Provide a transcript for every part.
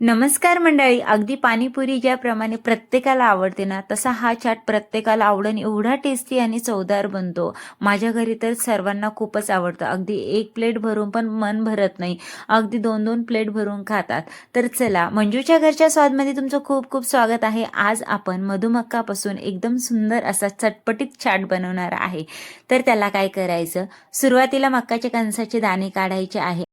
नमस्कार मंडळी. अगदी पाणीपुरी ज्याप्रमाणे प्रत्येकाला आवडते ना तसा हा चाट प्रत्येकाला आवडून एवढा टेस्टी आणि चवदार बनतो. माझ्या घरी तर सर्वांना खूपच आवडतं. अगदी एक प्लेट भरून पण मन भरत नाही. अगदी दोन दोन प्लेट भरून खातात. तर चला मंजूच्या घरच्या स्वादमध्ये तुमचं खूप खूप स्वागत आहे. आज आपण मधुमक्कापासून एकदम सुंदर असा चटपटीत चाट बनवणार आहे. तर त्याला काय करायचं? सुरुवातीला मक्काच्या कणसाचे दाणे काढायचे आहे.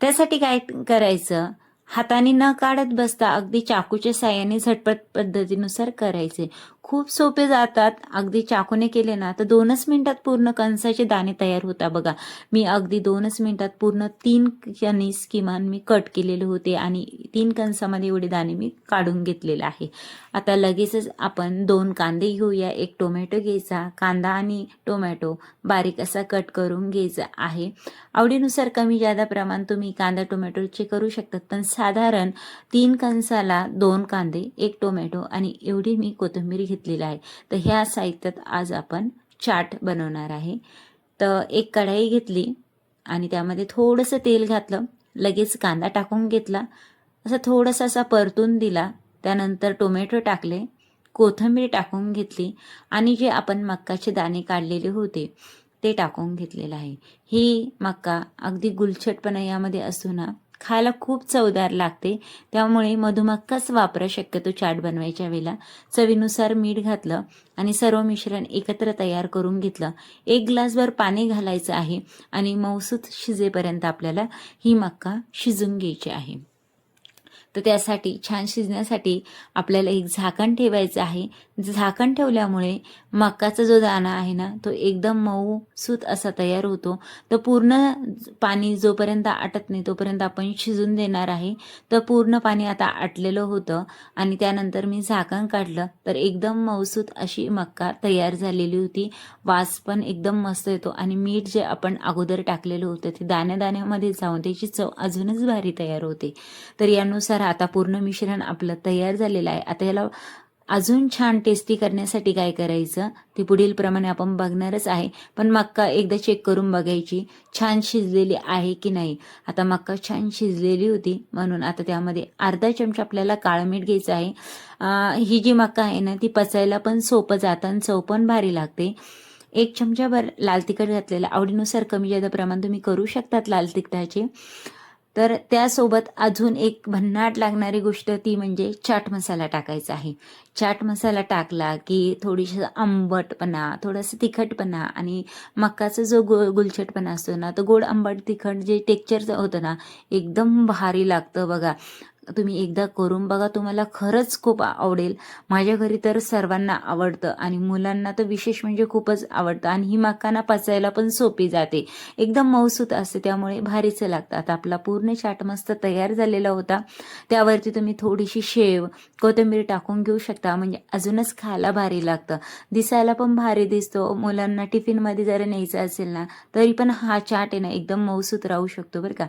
त्यासाठी काय करायचं? हाताने न काढत बसता अगदी चाकूच्या साह्याने झटपट पद्धतीनुसार करायचे. खूप सोपे जातात. अगदी चाकूने केले ना तर दोनच मिनिटात पूर्ण कणसाचे दाणे तयार होता बघा. मी अगदी दोनच मिनिटात पूर्ण तीन कणीस किमान मी कट केलेले होते आणि तीन कणसामध्ये एवढे दाणे मी काढून घेतलेले आहे. आता लगेचच आपण दोन कांदे घेऊया. एक टोमॅटो घ्यायचा. कांदा आणि टोमॅटो बारीक असा कट करून घ्यायचा आहे. आवडीनुसार कमी जादा प्रमाण तुम्ही कांदा टोमॅटोचे करू शकतात पण साधारण तीन कणसाला दोन कांदे एक टोमॅटो आणि एवढी मी कोथिंबीर घेतलेलं आहे. तर ह्या साहित्यात आज आपण चाट बनवणार आहे. तर एक कढाई घेतली आणि त्यामध्ये थोडंसं तेल घातलं. लगेच कांदा टाकून घेतला. असं थोडंसं असा परतून दिला. त्यानंतर टोमॅटो टाकले. कोथिंबीर टाकून घेतली. आणि जे आपण मक्काचे दाणे काढलेले होते ते टाकून घेतलेलं आहे. ही मक्का अगदी गुलछटपणा यामध्ये असू ना खायला खूप चवदार लागते. त्यामुळे मधुमक्काच वापरा शक्यतो चाट बनवायच्या वेळेला. चवीनुसार मीठ घातलं आणि सर्व मिश्रण एकत्र तयार करून घेतलं. एक ग्लासभर पाणी घालायचं आहे आणि मौसूत शिजेपर्यंत आपल्याला ही मक्का शिजून घ्यायची आहे. तर त्यासाठी छान शिजण्यासाठी आपल्याला एक झाकण ठेवायचं आहे. झाकण ठेवल्यामुळे मकाचा जो दाणा आहे ना तो एकदम मऊ सूत असा तयार होतो. तर पूर्ण पाणी जोपर्यंत आटत नाही तोपर्यंत आपण शिजून देणार आहे. तर पूर्ण पाणी आता आटलेलं होतं आणि त्यानंतर मी झाकण काढलं. तर एकदम मऊसूत अशी मक्का तयार झालेली होती. वास पण एकदम मस्त येतो आणि मीठ जे आपण अगोदर टाकलेलं होतं ते दाण्या दाण्यामध्ये जाऊन त्याची चव अजूनच भारी तयार होते. तर यानुसार आता पूर्ण मिश्रण आपलं तयार झालेलं आहे. आता याला अजून छान टेस्टी करण्यासाठी काय करायचं? ते पुढील प्रमाणे आपण बघणारच आहे. पण मक्का एकदा चेक करून बघायची. छान शिजलेली आहे की नाही? आता मक्का छान शिजलेली होती. म्हणून आता त्यामध्ये अर्धा चमचा आपल्याला काळं मीठ घ्यायचं आहे. ही जी मक्का आहे ना ती पचायला पण सोपं जातं आणि चव पण भारी लागते. एक चमचाभर लाल तिखट घातलेलं आवडीनुसार कमी जादा प्रमाण तुम्ही करू शकतात लाल तिखटाचे. तर त्यासोबत अजून एक भन्नाट लागणारी गोष्ट ती म्हणजे चाट मसाला टाकायचा आहे. चाट मसाला टाकला की थोडीशी आंबटपणा थोडंसं तिखटपणा आणि मक्काचा जो गो गुलछटपणा असतो ना तो गोड आंबट तिखट जे टेक्चर होतं ना एकदम भारी लागतं बघा. तुम्ही एकदा करून बघा तुम्हाला खरंच खूप आवडेल. माझ्या घरी तर सर्वांना आवडतं आणि मुलांना तर विशेष म्हणजे खूपच आवडतं आणि ही मकाना पचायला पण सोपी जाते. एकदम मौसूत असते त्यामुळे भारीच लागतं आता आपला पूर्ण चाट मस्त तयार झालेला होता. त्यावरती तुम्ही थोडीशी शेव कोथिंबीर टाकून घेऊ शकता. म्हणजे अजूनच खायला भारी लागतं. दिसायला पण भारी दिसतो. मुलांना टिफिनमध्ये जर न्यायचं असेल ना तरी पण हा चाट आहे ना एकदम मौसूत राहू शकतो बरं का.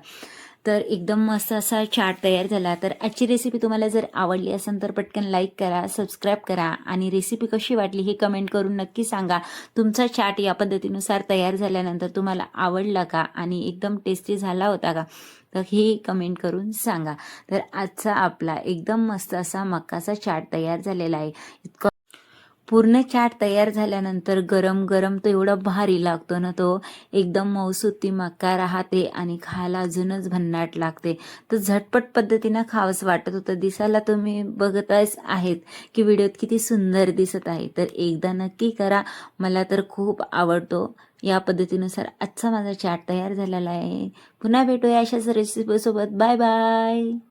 तर एकदम मस्त असा चाट तयार झाला. तर आजची रेसिपी तुम्हाला जर आवडली असेल तर पटकन लाईक करा सबस्क्राईब करा आणि रेसिपी कशी वाटली हे कमेंट करून नक्की सांगा. तुमचा चाट या पद्धतीनुसार तयार झाल्यानंतर तुम्हाला आवडला का आणि एकदम टेस्टी झाला होता का? तर हे कमेंट करून सांगा. तर आजचा आपला एकदम मस्त असा मक्काचा चाट तयार झालेला आहे. इतकं पूर्ण चाट तयार झाल्यानंतर गरम गरम तो एवढा भारी लागतो ना तो. एकदम मौसूती मक्का राहते आणि खायला अजूनच भन्नाट लागते. तर झटपट पद्धतीनं खावंच वाटत होतं. दिसायला तुम्ही बघतच आहेत की व्हिडिओत किती सुंदर दिसत आहे. तर एकदा नक्की करा. मला तर खूप आवडतो. या पद्धतीनुसार आजचा माझा चाट तयार झालेला आहे. पुन्हा भेटूया अशाच रेसिपीसोबत बाय बाय